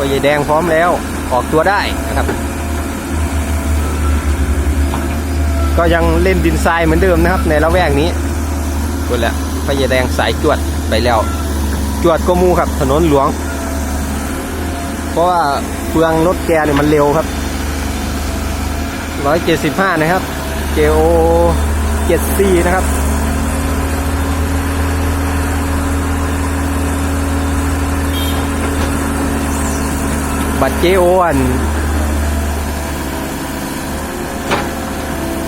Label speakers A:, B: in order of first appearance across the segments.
A: พ่อใหญ่แดงพร้อมแล้ว ออกตัวได้นะครับ ก็ยังเล่นดินทรายเหมือนเดิมนะครับ ในละแวกนี้คุนแหละพ่อใหญ่แดงสายจวดไปแล้ว จวดก็มูครับถนนหลวง เพราะว่าเฟืองรถแกเนี่ยมันเร็วครับ175นะครับ JO 74นะครับ บัตร JO อัน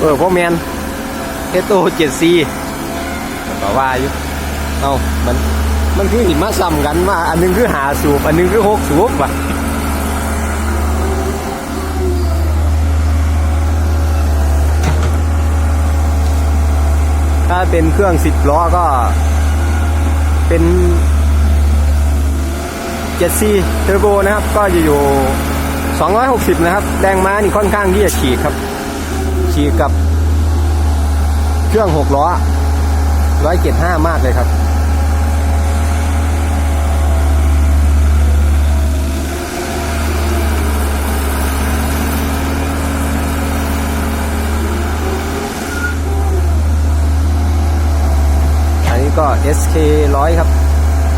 A: เออพ่อแมนเอโต74ก็ว่าอยู่เอามันมันคือหิมาซ้ำกันว่าอันหนึงคือหาสูบ อันหนึงคือหกสูบว่ะถ้าเป็นเครื่อง10ล้อก็เป็น 7C เทอร์โบนะครับ ก็จะอยู่ 260 นะครับ แรงม้านี่ค่อนข้างที่จะฉีกครับ ฉีกกับเครื่อง 6 ล้อ 175 มากเลยครับอันนี้ก็ SK 100 ครับ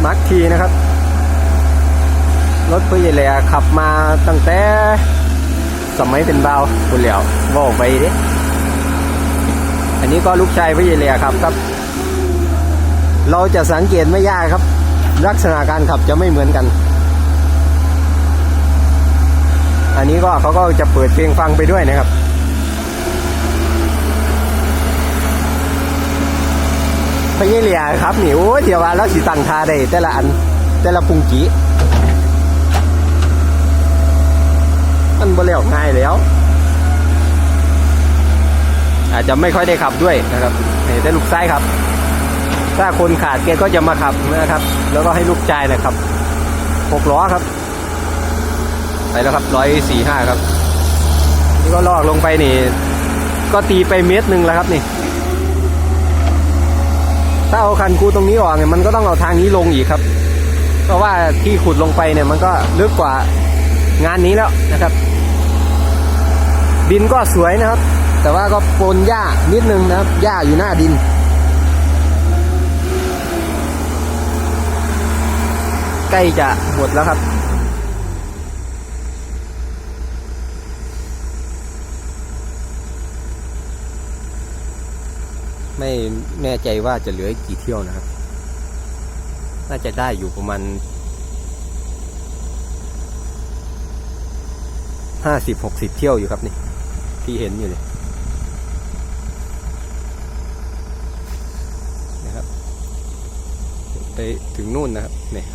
A: มาร์คทีนะครับ รถเพื่อแหล่ขับมาตั้งแต่สมัยเป็นเบาคุณเหลียวบอกไปดิอันนี้ก็ลูกชายเพื่อแหล่ครับครับ เราจะสังเกตไม่ยากครับ ลักษณะการขับจะไม่เหมือนกัน อันนี้ก็เขาก็จะเปิดเพลงฟังไปด้วยนะครับพญเลียครับนี่โอ้เดี๋ยวว่าแล้วสิตังทาได้แต่ละอันแต่ละปุงจี มันบ่เลี้ยวง่ายแล้ว อาจจะไม่ค่อยได้ขับด้วยนะครับให้แต่ลูกชายครับ ถ้าคนขาดแกก็จะมาขับนะครับ แล้วก็ให้ลูกชายนะครับหกล้อครับไปแล้วครับร้อยสี่ห้าครับ นี่ก็ลอกลงไปนี่ ก็ตีไปเมตรหนึ่งแล้วครับนี่ ถ้าเอาคันคูตรงนี้ออกเนี่ยมันก็ต้องเอาทางนี้ลงอีกครับ เพราะว่าที่ขุดลงไปเนี่ยมันก็ลึกกว่างานนี้แล้วนะครับ ดินก็สวยนะครับ แต่ว่าก็ปนหญ้านิดนึงนะครับหญ้าอยู่หน้าดิน ใกล้จะหมดแล้วครับไม่แน่ใจว่าจะเหลืออกกี่เที่ยวนะครับ น่าจะได้อยู่ประมาณห้าสิบหกสิบเที่ยวอยู่ครับนี่ ที่เห็นอยู่เลยนะครับ ไปถึงนู่นนะครับเนี่ย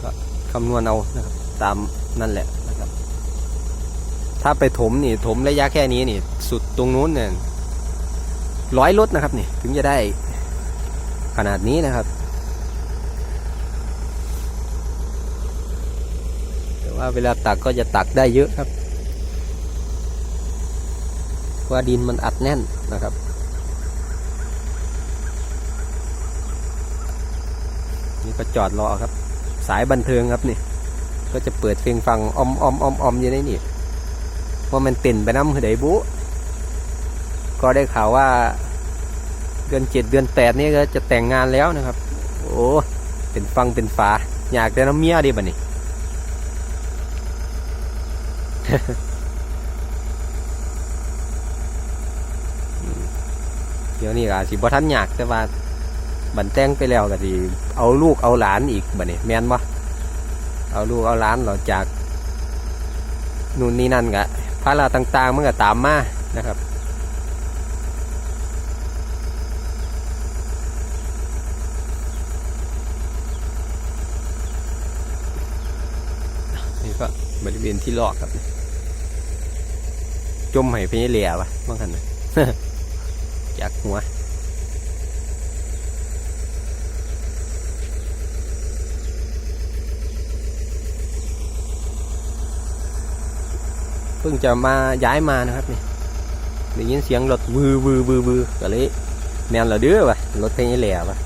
A: ก็คำนวณเอานะครับ ตามนั่นแหละนะครับ ถ้าไปถมนี่ถมระยะแค่นี้นี่ สุดตรงนู้นเนี่ยร้อยรถนะครับนี่ถึงจะได้ขนาดนี้นะครับแต่ว่าเวลาตักก็จะตักได้เยอะครับ ว่าดินมันอัดแน่นนะครับ นี่ก็จอดรอครับ สายบันเทิงครับนี่ก็จะเปิดเพลงฟังอมอมอมอมอยู่ในนี่ว่ามันเต้นไปน้ำหือไดบุก็ได้ข่าวว่า เดือนเจ็ดเดือนแปดนี่ก็จะแต่งงานแล้วนะครับ โอ้เป็นฟังเป็นฝาอยากแต่น้ำเมียดิบันนี้ เดี๋ยวนี้ก็สิบ่ทันอยากแต่ว่าบันแต่งไปแล้วก็สิเอาลูกเอาหลานอีกบัดนี้แม่นบ่เอาลูกเอาหลานเราจากนู่นนี่นั่นกะภาระต่างๆมันก็ตามมานะครับนี่ก็บริเวณที่ลอกครับ จมให้พญเหลียวะบ้างกันนะ จากหัว เพิ่งจะมาย้ายมานะครับนี่ได้ยินเสียงรถวือวือวือวือก็เลยแมนเราเด้อวะรถเพลงแหล่วะ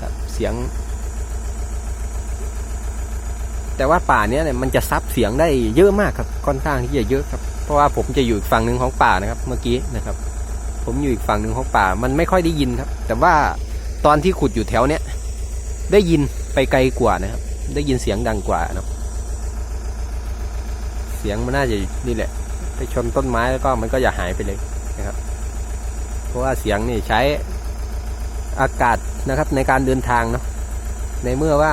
A: ครับเสียง แต่ว่าป่าเนี้ยเนี่ยมันจะซับเสียงได้เยอะมากครับค่อนข้างที่จะเยอะครับ เพราะว่าผมจะอยู่อีกฝั่งหนึ่งของป่านะครับ เมื่อกี้นะครับ ผมอยู่อีกฝั่งหนึ่งของป่า มันไม่ค่อยได้ยินครับ แต่ว่าตอนที่ขุดอยู่แถวเนี้ยได้ยินไปไกลกว่านะครับ ได้ยินเสียงดังกว่านะเสียงมันน่าจะนี่แหละ ไปชนต้นไม้แล้วก็มันก็จะหายไปเลยนะครับ เพราะว่าเสียงนี่ใช้อากาศนะครับในการเดินทางเนาะในเมื่อว่า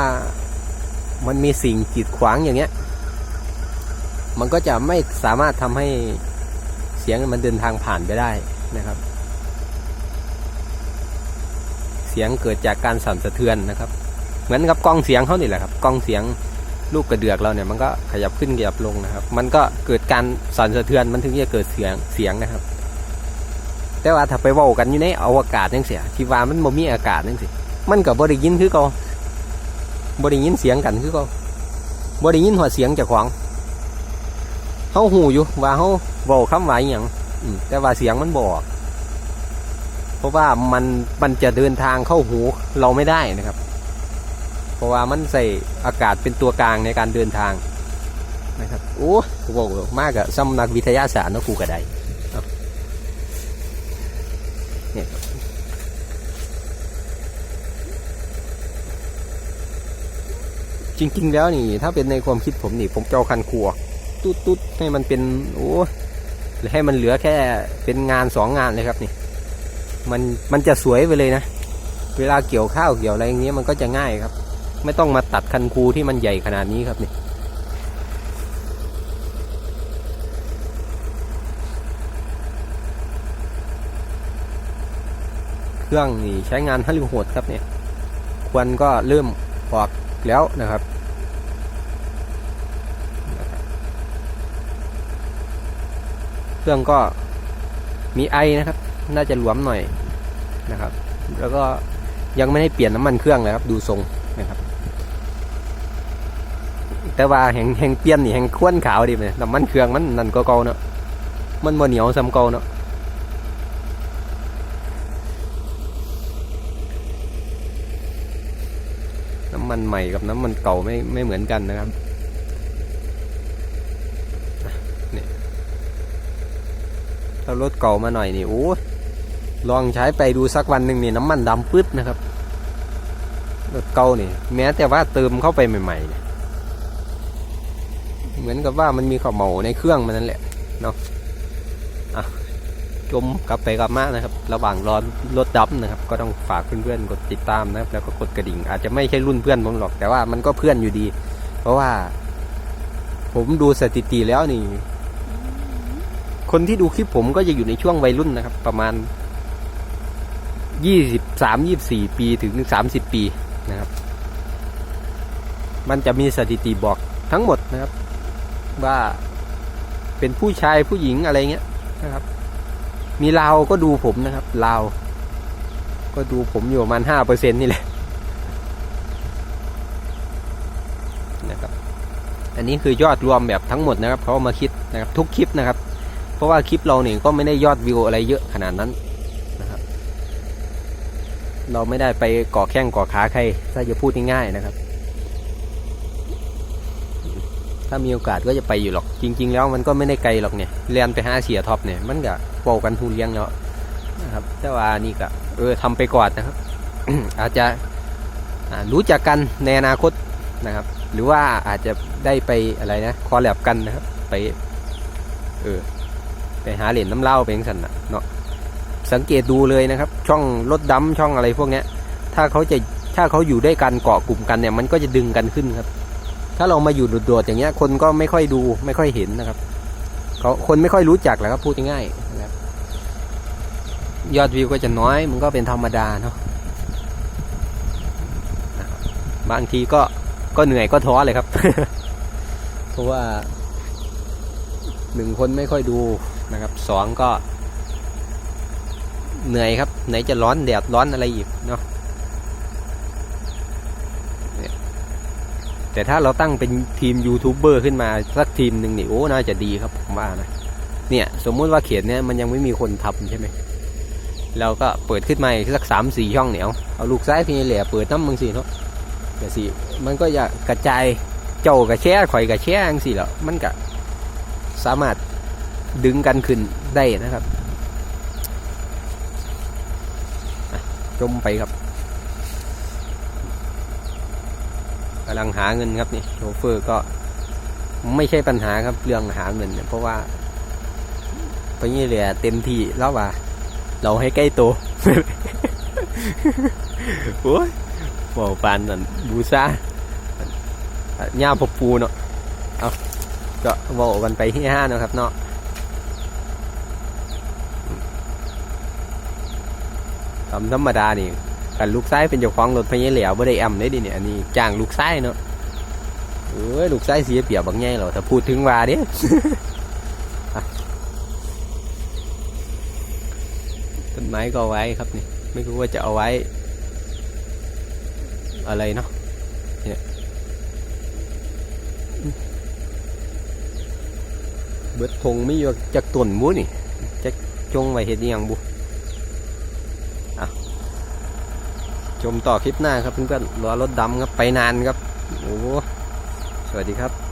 A: มันมีสิ่งกีดขวางอย่างเงี้ย มันก็จะไม่สามารถทำให้เสียงมันเดินทางผ่านไปได้นะครับ เสียงเกิดจากการสั่นสะเทือนนะครับ เหมือนกับกล้องเสียงเขานี่แหละครับกล้องเสียงลูกกระเดือกเราเนี่ยมันก็ขยับขึ้นขยับลงนะครับ มันก็เกิดการสั่นสะเทือนมันถึงจะเกิดเสียงเสียงนะครับ แต่ว่าถ้าไปว้ากันอยู่ในอวกาศจังเสียที่ว่ามันบ่มีอากาศจังสิมันก็บ่ได้ยินคือเก่าบ่ได้ยินเสียงกันคือเก่าบ่ได้ยินหัวเสียงจากของ เฮาหูอยู่ว่าเฮาเว้าคำว่าอหยังแต่ว่าเสียงมันบอก เพราะว่ามันมันจะเดินทางเข้าหูเราไม่ได้นะครับ เพราะว่ามันใส่อากาศเป็นตัวกลางในการเดินทางนะครับโอ้โหมากอะสำนักวิทยาศาสตร์นะกูก็ได้เนี่ยครับจริง ๆ แล้วนี่ ถ้าเป็นในความคิดผมนี่ ผมเจะเอาคันครัว ตุ๊ดตุ๊ดให้มันเป็นโอ้หรือให้มันเหลือแค่เป็นงานสองงานเลยครับนี่ มันมันจะสวยไปเลยนะ เวลาเกี่ยวข้าวเกี่ยวอะไรอย่างเงี้ยมันก็จะง่ายครับ ไม่ต้องมาตัดคันคูที่มันใหญ่ขนาดนี้ครับนี่เครื่องนี่ใช้งานฮัลลิโหดครับเนี่ย ควันก็เริ่มออกแล้วนะครับ เครื่องก็มีไอนะครับ น่าจะหลวมหน่อยนะครับ แล้วก็ยังไม่ได้เปลี่ยนน้ำมันเครื่องเลยครับ ดูทรงนะครับ แต่ว่าแห่งแห่งเปลี่ยนนี่แห่งควนขาวดีไหมน้ำมันเครื่องมันนั่นก็เก่าเนาะมันบ่เหนียวซ้ำเก่าเนาะน้ำมันใหม่กับน้ำมันเก่าไม่ไม่เหมือนกันนะครับ ถ้ารถเก่ามาหน่อยนี่โอ้ลองใช้ไปดูสักวันหนึ่งนี่น้ำมันดำปึ๊ดนะครับรถเก่านี่แม้แต่ว่าเติมเข้าไปใหม่ๆเนี่ยเหมือนกับว่ามันมีข้าวเหมาในเครื่องมันนั่นแหละเนาะอะจมกลับไปกลับมานะครับ ระหว่างรอรถดับนะครับ ก็ต้องฝากเพื่อนๆกดติดตามนะครับ แล้วก็กดกระดิ่ง อาจจะไม่ใช่รุ่นเพื่อนผมหรอกแต่ว่ามันก็เพื่อนอยู่ดี เพราะว่า ผมดูสถิติแล้วนี่ คนที่ดูคลิปผมก็จะอยู่ในช่วงวัยรุ่นนะครับ ประมาณยี่สิบสามยี่สี่ปีถึงสามสิบปีนะครับ มันจะมีสถิติบอกทั้งหมดนะครับ ว่าเป็นผู้ชายผู้หญิงอะไรเงี้ยนะครับ มีลาวก็ดูผมนะครับลาวก็ดูผมอยู่ประมาณห้าเปอร์เซ็นนี่แหละนะครับ อันนี้คือยอดรวมแบบทั้งหมดนะครับเขาเอามาคิดนะครับ ทุกคลิปนะครับ เพราะว่าคลิปเราเนี่ยก็ไม่ได้ยอดวิวอะไรเยอะขนาดนั้นนะครับ เราไม่ได้ไปก่อแข้งก่อขาใครถ้าจะพูดง่ายๆนะครับ ถ้ามีโอกาสก็จะไปอยู่หรอก จริง ๆ แล้วมันก็ไม่ได้ไกลหรอกเนี่ยเรียนไปหาเสียท็อปเนี่ยมันก็เป่ากันหูเลี้ยงแล้วนะครับ แต่ว่านี่ก็เออทำไปก่อนนะครับ อาจจะรู้จักกันในอนาคตนะครับ หรือว่าอาจจะได้ไปอะไรนะคอลแลบกันนะครับ ไป เออ ไปหาเหรียญน้ำเล้าไปยังสันนะเนาะสังเกตดูเลยนะครับ ช่องรถดำช่องอะไรพวกเนี้ย ถ้าเขาจะถ้าเขาอยู่ด้วยกันเกาะกลุ่มกันเนี่ย มันก็จะดึงกันขึ้นครับ ถ้าเรามาอยู่โดดๆอย่างเงี้ย คนก็ไม่ค่อยดูไม่ค่อยเห็นนะครับเขาคนไม่ค่อยรู้จักแหละครับพูดง่ายๆนะครับยอดวิวก็จะน้อย มันก็เป็นธรรมดาเนาะบางทีก็ก็เหนื่อยก็ท้อเลยครับ เพราะว่าหนึ่งคนไม่ค่อยดู นะครับสองก็ เหนื่อยครับ ไหนจะร้อนแดดร้อนอะไรอีกเนาะแต่ถ้าเราตั้งเป็นทีมยูทูบเบอร์ขึ้นมาสักทีมหนึ่งนี่โอ้น่าจะดีครับผมว่านะเนี่ยสมมุติว่าเขียนเนี่ยมันยังไม่มีคนทำใช่ไหมเราก็เปิดขึ้นมาอีกสักสามสี่ช่องเนี่ยเอาเอาลูกซ้ายพี่เหล่เปิดน้ำมึงสิเนาะแต่สิมันก็จะกระจายเจ้ากับแช่ข่อยกับแช่จังสิแล้วมันก็สามารถ ดึงกันขึ้นได้นะครับจมไปครับกำลังหาเงินครับนี่โชเฟอร์ก็ไม่ใช่ปัญหาครับเรื่องหาเงินเนี่ยเพราะว่าไปนี่เหลือเต็มที่แล้วว่า เราให้ใกล้ตัวโอ้ยบอกปานนั่นบูซาหญ้าพบปูเนาะเอาก็บอกกันไปที่ห้านะครับเนาะ ตามธรรมดานี่กันลูกไส้เป็นเจ้าของรถพญาเหลียวไม่ได้แอมได้ดิเนี่ยอันนี้จ้างลูกไส้เนาะเอ้ยลูกไส้เสียเปียบบางแง่เหรอถ้าพูดถึงว่าเด้อะต้นไม้ก็เอาไว้ครับนี่ไม่รู้ว่าจะเอาไว้ อะไรเนาะเนี่ยเบิดทงไม่อยู่จากต้นหมูนี่จะจงไว้เห็ดยังบุอะ ชมต่อคลิปหน้าครับเพื่อนๆรอรถดำครับไปนานครับโอ้สวัสดีครับ